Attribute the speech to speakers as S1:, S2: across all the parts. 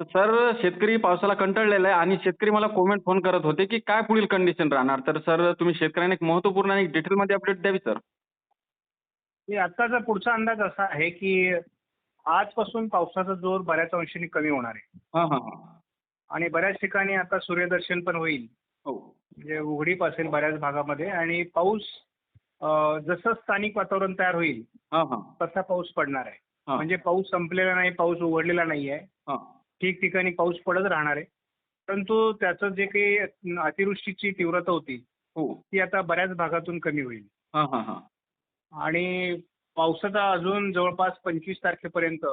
S1: Sir शेतकरी पावसाला कंटाळलेला आहे आणि शेतकरी मला कॉमेंट फोन करत होते की काय पुढील कंडिशन राहणार? तर सर तुम्ही शेतकऱ्यांना एक महत्त्वपूर्ण आणि डिटेलमध्ये अपडेट द्यावी सर
S2: की आत्ताचा पुढचा अंदाज असा आहे की आजपासून पावसाचा जोर बऱ्याच अंशाने कमी होणार आहे.
S1: हां हां हां.
S2: आणि बऱ्याच ठिकाणी आता सूर्यदर्शन पण होईल.
S1: हो.
S2: म्हणजे उघडीप असेल बऱ्याच भागामध्ये आणि पाऊस अं, जसं स्थानिक वातावरण तयार होईल
S1: हां हां.
S2: तसा पाऊस पडणार आहे.
S1: हां.
S2: म्हणजे पाऊस संपलेला नाही पाऊस उघडलेला नाही आहे
S1: हां.
S2: ठिकठिकाणी पाऊस पडत राहणार आहे. परंतु त्याचं जे काही अतिवृष्टीची तीव्रता होती
S1: हो.
S2: ती आता बऱ्याच भागातून कमी होईल.
S1: हां हां हां.
S2: आणि पावसाचा अजून जवळपास पंचवीस तारखेपर्यंत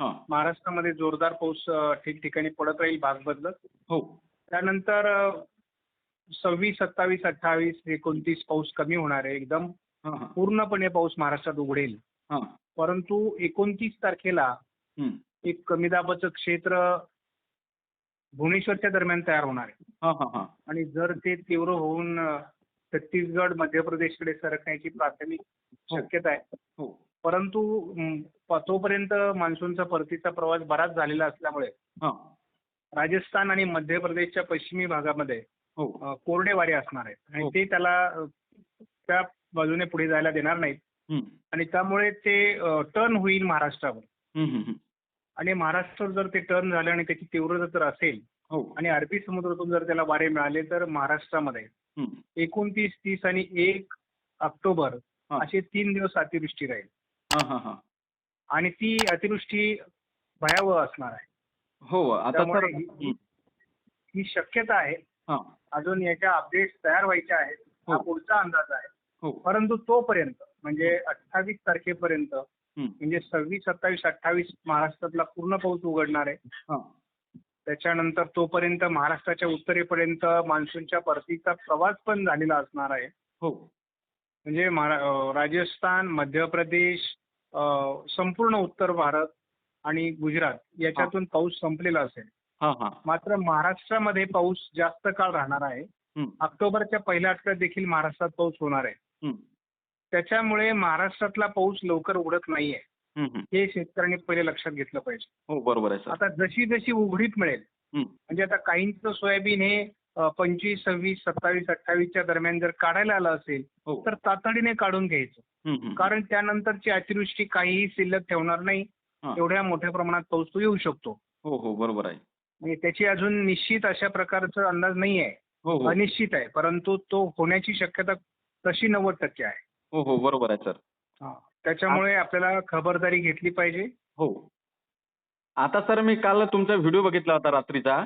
S1: हां.
S2: महाराष्ट्रामध्ये जोरदार पाऊस ठिकठिकाणी पडत राहील भाग बदलत
S1: हो.
S2: त्यानंतर सव्वीस सत्तावीस अठ्ठावीस एकोणतीस पाऊस कमी होणार आहे एकदम. पूर्णपणे पाऊस महाराष्ट्रात उघडेल. परंतु एकोणतीस तारखेला. एक कमी दाबाचं क्षेत्र भुवनेश्वरच्या दरम्यान तयार होणार आहे.
S1: हां हां हां.
S2: आणि जर ते तीव्र होऊन अ, छत्तीसगड मध्य प्रदेशकडे सरकण्याची प्राथमिक शक्यता आहे.
S1: हो.
S2: परंतु म, प- तोपर्यंत मान्सूनचा परतीचा प्रवास बराच झालेला असल्यामुळे
S1: हां.
S2: राजस्थान आणि मध्य प्रदेशच्या पश्चिमी भागामध्ये
S1: हो.
S2: अ, कोरडे वारे असणार आहेत आणि
S1: हो.
S2: ते त्याला अ, त्या बाजूने पुढे जायला देणार नाहीत.
S1: हं.
S2: आणि त्यामुळे ते टर्न होईल महाराष्ट्रावर.
S1: हं, हं, हं.
S2: आणि महाराष्ट्रावर जर ते टर्न झालं आणि त्याची तीव्रता जर असेल
S1: हो.
S2: आणि अरबी समुद्रातून जर त्याला वारे मिळाले तर महाराष्ट्रामध्ये. एकोणतीस तीस आणि एक ऑक्टोबर. असे तीन दिवस अतिवृष्टी राहील.
S1: हां हां हां.
S2: आणि ती अतिवृष्टी भयावह असणार आहे.
S1: हो आता
S2: ही- शक्यता आहे. अजून याच्या अपडेट्स तयार व्हायच्या आहेत. हा
S1: हो.
S2: पुढचा अंदाज आहे.
S1: हो.
S2: परंतु तोपर्यंत म्हणजे अठ्ठावीस तारखेपर्यंत. म्हणजे सव्वीस सत्तावीस अठ्ठावीस महाराष्ट्रातला पूर्ण पाऊस उघडणार आहे.
S1: हां.
S2: त्याच्यानंतर तोपर्यंत महाराष्ट्राच्या उत्तरेपर्यंत मान्सूनच्या परतीचा प्रवास पण झालेला असणार आहे.
S1: हो.
S2: म्हणजे राजस्थान मध्य प्रदेश संपूर्ण उत्तर भारत आणि गुजरात याच्यातून पाऊस संपलेला असेल.
S1: हां हां.
S2: मात्र महाराष्ट्रामध्ये पाऊस जास्त काळ राहणार आहे. ऑक्टोबरच्या पहिल्या आठवड्यात देखील महाराष्ट्रात पाऊस होणार आहे. त्याच्यामुळे महाराष्ट्रातला पाऊस लवकर उघडत नाहीये.
S1: हं,
S2: शेतकऱ्यांनी पहिले लक्षात घेतलं पाहिजे.
S1: हो बरोबर आहे सर.
S2: आता जशी जशी उघडीप मिळेल. म्हणजे आता काहींचं सोयाबीन हे पंचवीस सव्वीस सत्तावीस अठ्ठावीसच्या दरम्यान जर काढायला आलं असेल
S1: हो.
S2: तर तातडीने काढून घ्यायचं. कारण त्यानंतरची अतिवृष्टी काहीही शिल्लक ठेवणार नाही. एवढ्या मोठ्या प्रमाणात पाऊस तो येऊ शकतो.
S1: हो हो बरोबर आहे.
S2: म्हणजे त्याची अजून निश्चित अशा प्रकारचा अंदाज नाही आहे
S1: हो हो.
S2: अनिश्चित आहे परंतु तो होण्याची शक्यता तशी नव्वद टक्के आहे.
S1: हो हो बरोबर आहे सर.
S2: त्याच्यामुळे आपल्याला खबरदारी घेतली पाहिजे.
S1: हो. आता सर मी काल तुमचा व्हिडिओ बघितला होता रात्रीचा.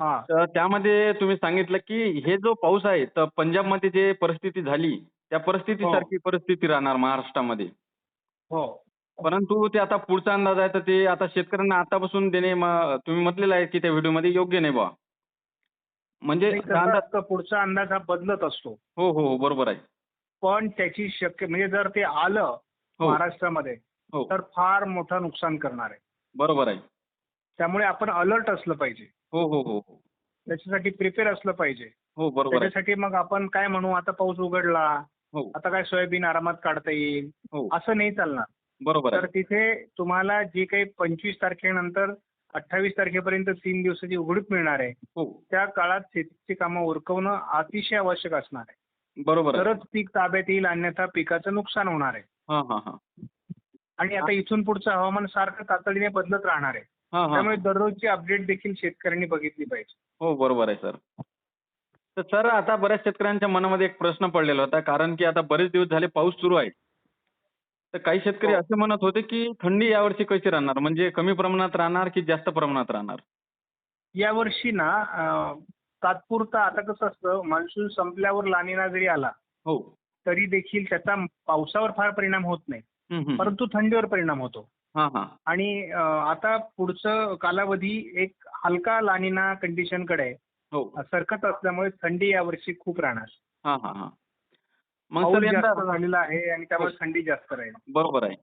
S2: हा.
S1: तर त्यामध्ये तुम्ही सांगितलं की हे जो पाऊस आहे तर पंजाबमध्ये जे परिस्थिती झाली त्या परिस्थितीसारखी परिस्थिती राहणार महाराष्ट्रामध्ये.
S2: हो.
S1: परंतु ते आता पुढचा अंदाज आहे तर ते आता शेतकऱ्यांना आतापासून देणे म- तुम्ही म्हटलेलं आहे की त्या व्हिडिओमध्ये योग्य नाही बा म्हणजे
S2: नाही,
S1: त्या
S2: कसं
S1: अंदाज
S2: असतं, पुढचा अंदाज हा बदलत असतो.
S1: हो हो हो बरोबर आहे.
S2: पण त्याची शक्य म्हणजे जर ते आलं
S1: हो.
S2: महाराष्ट्रामध्ये
S1: हो.
S2: तर फार मोठं नुकसान करणार आहे.
S1: बरोबर आहे.
S2: त्यामुळे आपण अलर्ट असलं पाहिजे.
S1: हो हो हो हो.
S2: त्याच्यासाठी प्रिपेअर असलं पाहिजे.
S1: हो बरोबर आहे.
S2: त्याच्यासाठी मग आपण काय म्हणू आता पाऊस उघडला
S1: हो.
S2: आता काय सोयाबीन आरामात काढता येईल
S1: हो.
S2: असं नाही चालणार.
S1: बरोबर
S2: तर
S1: आहे
S2: तिथे तुम्हाला जी काही पंचवीस तारखेनंतर अठ्ठावीस तारखेपर्यंत तीन दिवसाची उघडीप मिळणार आहे.
S1: हो.
S2: त्या काळात शेतीची कामं उरकवणं अतिशय आवश्यक असणार आहे.
S1: बरोबर आहे.
S2: तरच पीक ताब्यात येईल अन्यथा पिकाचं नुकसान होणार आहे.
S1: हां हां हां.
S2: आणि आता इथून पुढचं हवामान सारखं तातडीने बदलत राहणार आहे.
S1: हां हां.
S2: त्यामुळे दररोजची अपडेट देखील शेतकऱ्यांनी बघितली पाहिजे.
S1: हो बरोबर आहे सर. तर सर आता बऱ्याच शेतकऱ्यांच्या मनामध्ये एक प्रश्न पडलेला होता कारण की आता बरेच दिवस झाले पाऊस सुरू आहे. तर काही शेतकरी
S2: हो.
S1: असे म्हणत होते की थंडी यावर्षी कशी राहणार? म्हणजे कमी प्रमाणात राहणार की जास्त प्रमाणात राहणार?
S2: यावर्षी ना अं, तात्पुरतं आता कसं असतं मान्सून संपल्यावर लानिना जरी आला
S1: हो.
S2: तरी देखील त्याचा पावसावर फार परिणाम होत नाही.
S1: हं, हं.
S2: परंतु थंडीवर परिणाम होतो.
S1: हां हां.
S2: आणि आता पुढचं कालावधी एक हलका लानिना कंडिशनकडे
S1: हो.
S2: सरकत असल्यामुळे थंडी यावर्षी खूप राहणार.
S1: हां हां हां. मग
S2: झालेला आहे आणि त्यामुळे थंडी जास्त राहील.
S1: बरोबर आहे.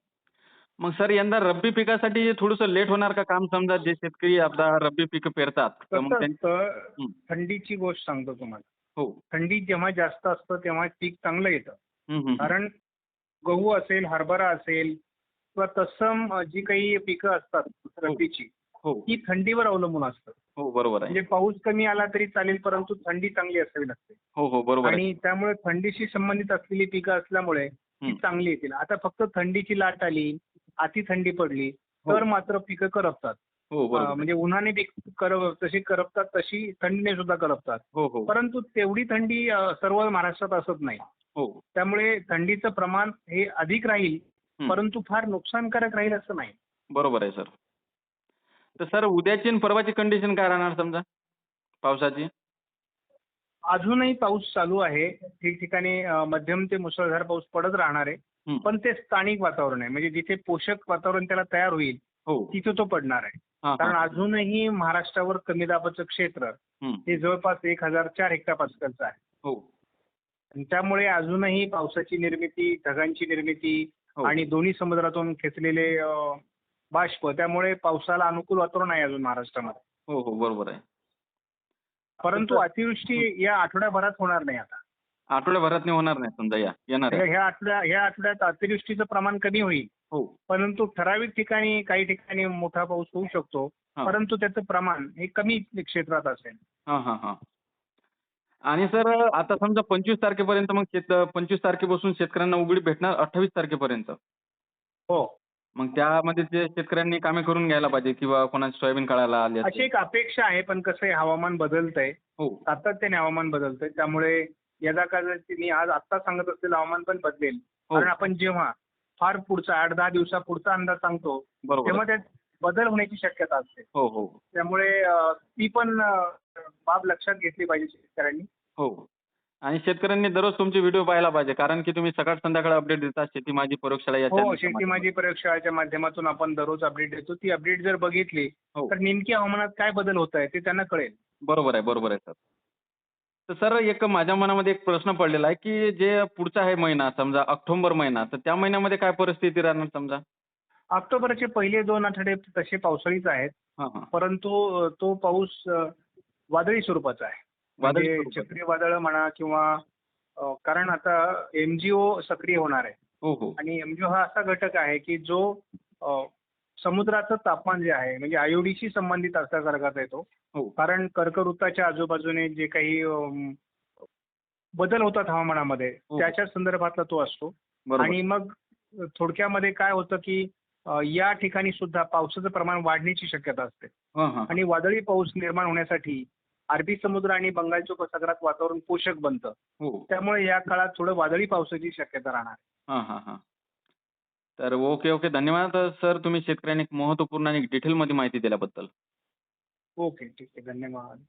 S1: मग सर यंदा रब्बी पिकासाठी थोडंसं लेट होणार का काम? समजा जे शेतकरी आता रब्बी पिकं पेरतात तर मग
S2: कसं
S1: त्यां-
S2: असतं
S1: हं.
S2: थंडीची गोष्ट सांगतो तुम्हाला.
S1: हो.
S2: थंडी जेव्हा जास्त असतं तेव्हा पीक चांगलं येतं.
S1: हं, हं.
S2: कारण गहू असेल हरभरा असेल किंवा तत्सम अ, जी काही पिकं असतात रब्बीची
S1: हो.
S2: की थंडीवर अवलंबून असतं.
S1: हो बरोबर आहे.
S2: म्हणजे पाऊस कमी आला तरी चालेल परंतु थंडी चांगली असावी लागते.
S1: हो हो बरोबर आहे.
S2: आणि त्यामुळे थंडीशी संबंधित असलेली पिकं असल्यामुळे ती
S1: हं.
S2: चांगली येतील. आता फक्त थंडीची लाट आली अति थंडी पडली
S1: हो.
S2: तर मात्र पिकं करपतात.
S1: हो
S2: म्हणजे उन्हाने तशी करपतात तशी थंडीने सुद्धा करपतात.
S1: हो
S2: परंतु तेवढी थंडी सर्व महाराष्ट्रात असत नाही. त्यामुळे थंडीचं प्रमाण हे अधिक राहील. परंतु फार नुकसानकारक राहील असं नाही.
S1: बरोबर आहे सर. तर सर उद्याची आणि परवाची कंडिशन काय राहणार समजा? पावसाची?
S2: अजूनही पाऊस चालू आहे. ठिकठिकाणी मध्यम ते मुसळधार पाऊस पडत राहणार आहे. पण ते स्थानिक वातावरण आहे. म्हणजे जिथे पोषक वातावरण त्याला तयार होईल
S1: हो.
S2: तिथे तो पडणार आहे. कारण. अजूनही महाराष्ट्रावर कमी दाबाचं क्षेत्र
S1: हं.
S2: जवळपास एक हजार चार हेक्टर पास्कलचं आहे.
S1: हो.
S2: त्यामुळे अजूनही पावसाची निर्मिती ढगांची निर्मिती
S1: हो.
S2: आणि दोन्ही समुद्रातून खेचलेले बाष्प त्यामुळे पावसाला अनुकूल वातावरण आहे अजून महाराष्ट्रामध्ये.
S1: हो हो. बरोबर आहे.
S2: परंतु अतिवृष्टी या आठवड्याभरात होणार नाही आता.
S1: आठवड्याभरात नाही होणार नाही समजा या येणार आहे.
S2: ह्या आठवड्या ह्या आठवड्यात अतिवृष्टीचं प्रमाण कमी होईल.
S1: हो.
S2: परंतु ठराविक ठिकाणी काही ठिकाणी मोठा पाऊस होऊ शकतो. परंतु त्याचं प्रमाण हे कमी क्षेत्रात असेल.
S1: हा हा हा. आणि सर आता समजा पंचवीस तारखेपर्यंत मग शेत पंचवीस तारखेपासून शेतकऱ्यांना उघडी भेटणार अठ्ठावीस तारखेपर्यंत.
S2: हो.
S1: मग त्यामध्ये ते शेतकऱ्यांनी कामे करून घ्यायला पाहिजे किंवा कोणाची सोयाबीन काढायला आली
S2: अशी. एक अपेक्षा आहे पण कसं आहे हवामान बदलतंय.
S1: हो.
S2: सातत्याने हवामान बदलतंय. त्यामुळे यदा मी आज आत्ता सांगत असलेलं हवामान पण बदलेल.
S1: हो.
S2: कारण आपण जेव्हा फार पुढचा आठ दहा दिवसा पुढचा अंदाज सांगतो तेव्हा. त्यात बदल होण्याची शक्यता असते.
S1: हो हो.
S2: त्यामुळे ती पण बाब लक्षात घेतली पाहिजे शेतकऱ्यांनी.
S1: हो. आणि शेतकऱ्यांनी दररोज तुमचे व्हिडिओ पाहायला पाहिजे कारण की तुम्ही सकाळ संध्याकाळ अपडेट देता शेती माझी प्रयोगशाळा या
S2: हो शेती. माझी प्रयोगशाळेच्या माध्यमातून आपण दररोज अपडेट देतो. ती अपडेट जर बघितली. तर नेमकी हवामानात काय बदल होत आहे ते त्यांना कळेल.
S1: बरोबर आहे बरोबर आहे सर. तर सर एक माझ्या मनामध्ये एक प्रश्न पडलेला आहे की जे पुढचा आहे महिना समजा ऑक्टोबर महिना तर त्या महिन्यामध्ये काय परिस्थिती राहणार समजा?
S2: ऑक्टोबरचे पहिले दोन आठवडे तसे पावसाळीच आहेत.
S1: हां हां.
S2: परंतु तो पाऊस वादळी स्वरूपाचा आहे.
S1: वादळी
S2: म्हणजे
S1: स्वरूपाचा.
S2: चक्रीवादळ म्हणा किंवा अ, कारण आता एमजीओ सक्रिय होणार आहे.
S1: हो हो.
S2: आणि एमजीओ हा असा घटक आहे की जो समुद्राचं तापमान जे आहे म्हणजे आयोडीशी संबंधित असा वर्गात येतो
S1: हो.
S2: कारण कर्कवृत्ताच्या आजूबाजूने जे काही बदल होतात हवामानामध्ये
S1: हो.
S2: त्याच्या संदर्भातला तो असतो. आणि मग थोडक्यामध्ये काय होतं की या ठिकाणी सुद्धा पावसाचं प्रमाण वाढण्याची शक्यता असते. आणि वादळी पाऊस निर्माण होण्यासाठी अरबी समुद्र आणि बंगालच्या उपसागरात वातावरण पोषक बनतं.
S1: हो.
S2: त्यामुळे या काळात थोडं वादळी पावसाची शक्यता राहणार.
S1: तर ओके ओके धन्यवाद सर तुम्ही शेतकऱ्यांनी एक महत्त्वपूर्ण आणि डिटेलमध्ये माहिती दिल्याबद्दल.
S2: ओके ठीक आहे. धन्यवाद.